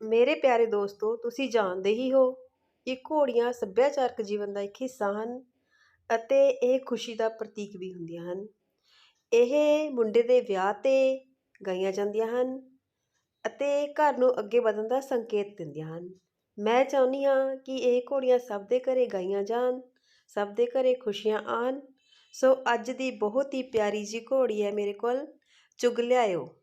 ਮੇਰੇ ਪਿਆਰੇ ਦੋਸਤੋ, ਤੁਸੀਂ ਜਾਣਦੇ ਹੀ ਹੋ ਕਿ ਘੋੜੀਆਂ ਸੱਭਿਆਚਾਰਕ ਜੀਵਨ ਦਾ ਇੱਕ ਹਿੱਸਾ ਹਨ ਅਤੇ ਇਹ ਖੁਸ਼ੀ ਦਾ ਪ੍ਰਤੀਕ ਵੀ ਹੁੰਦੀਆਂ ਹਨ। ਇਹ ਮੁੰਡੇ ਦੇ ਵਿਆਹ 'ਤੇ ਗਾਈਆਂ ਜਾਂਦੀਆਂ ਹਨ ਅਤੇ ਘਰ ਨੂੰ ਅੱਗੇ ਵਧਣ ਦਾ ਸੰਕੇਤ ਦਿੰਦੀਆਂ ਹਨ। ਮੈਂ ਚਾਹੁੰਦੀ ਹਾਂ ਕਿ ਇਹ ਘੋੜੀਆਂ ਸਭ ਦੇ ਘਰੇ ਗਾਈਆਂ ਜਾਣ, ਸਭ ਦੇ ਘਰੇ ਖੁਸ਼ੀਆਂ ਆਉਣ ਸੋ ਅੱਜ ਦੀ ਬਹੁਤ ਹੀ ਪਿਆਰੀ ਜੀ ਘੋੜੀ ਹੈ ਮੇਰੇ ਕੋਲ, ਚੁਗ ਲਿਆਇਓ।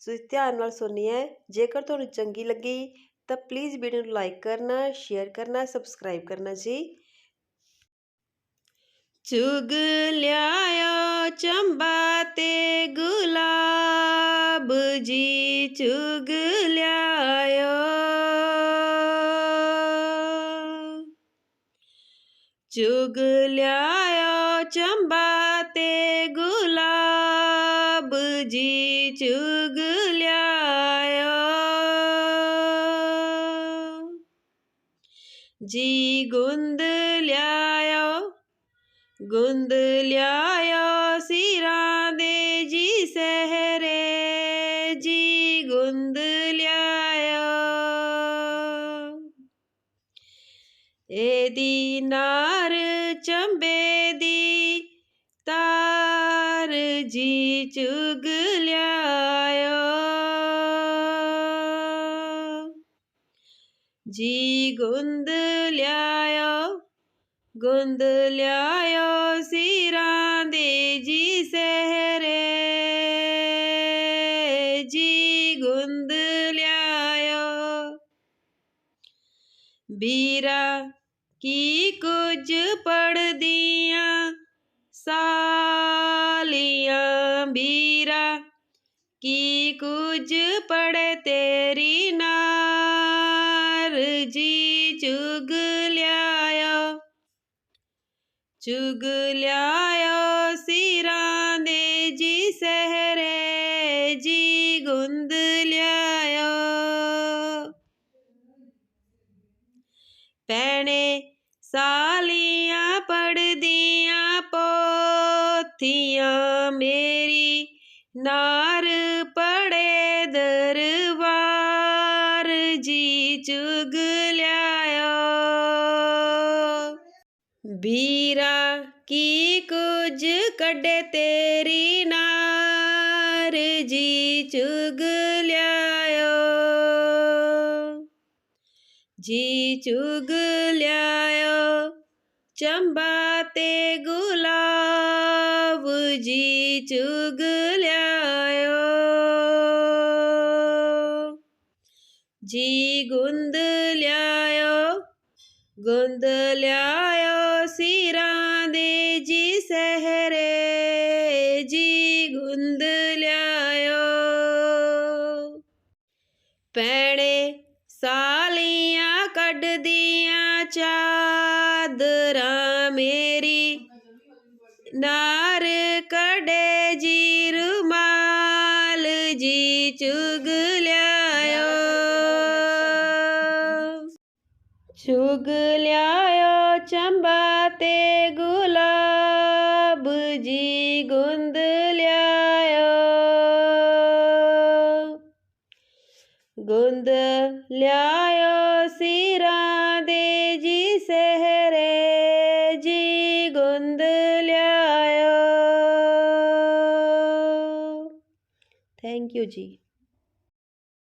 ਸੋ ਇਸ ਧਿਆਨ ਨਾਲ ਸੁਣਨੀ ਹੈ ਜੇਕਰ ਤੁਹਾਨੂੰ ਚੰਗੀ ਲੱਗੀ ਤਾਂ ਪਲੀਜ਼ ਵੀਡੀਓ ਨੂੰ ਲਾਈਕ ਕਰਨਾ ਸ਼ੇਅਰ ਕਰਨਾ ਸਬਸਕ੍ਰਾਈਬ ਕਰਨਾ ਜੀ ਚੁਗ ਲਿਆਇਓ ਚੰਬਾ ਤੇ ਗੁਲਾਬ ਜੀ ਚੁਗ ਲਿਆਇਓ ਚੁਗ ਲਿਆਇਓ ਚੰਬਾ ਤੇ ਗੁਲਾਬ जी चुग ल्यायो। जी गुंद ल्यायो। गुंद ल्यायो सिरा दे जी सहरे। जी गुंद ल्यायो। ए नार चंबे दी जी चुग लिया जी गुंद लिया गुंद ल्यायो सिरांदे जी सहरे। जी गुंद ल्यायो। बीरा की कुछ पढ़ दिया बीरा की कुछ पड़े तेरी नार जी चुग लिया चुग लिया सिरा दे जी सहरे जी गुंद लिया पैने सालियाँ पढ़ पोथियाँ में नार पडे दरबार जी चुग लो बीरा की कुछ कड्डे तेरी नार जी चुग चुगल्यायो जी चंबा ते गुलाब जी चुग लिया ਜੀ ਗੁੰਦ ਲਿਆਇਓ ਗੁੰਦ ਲਿਆਇਓ ਸਿਰਾਂ ਦੇ ਜੀ ਸਹਰੇ, ਜੀ ਗੁੰਦ ਲਿਆਇਓ। ਪੈਣੇ ਸਾਲੀਆਂ ਕੱਢਦੀਆਂ ਚਾਦਰਾਂ ਮੇਰੀ, ਨਾਰ ਕੜੇ छुग लिया चंबा ते गुलाब जी गुंद लिया गुंद लिया सिरा दे जी सहरे जी गुंद लिया थैंक यू जी।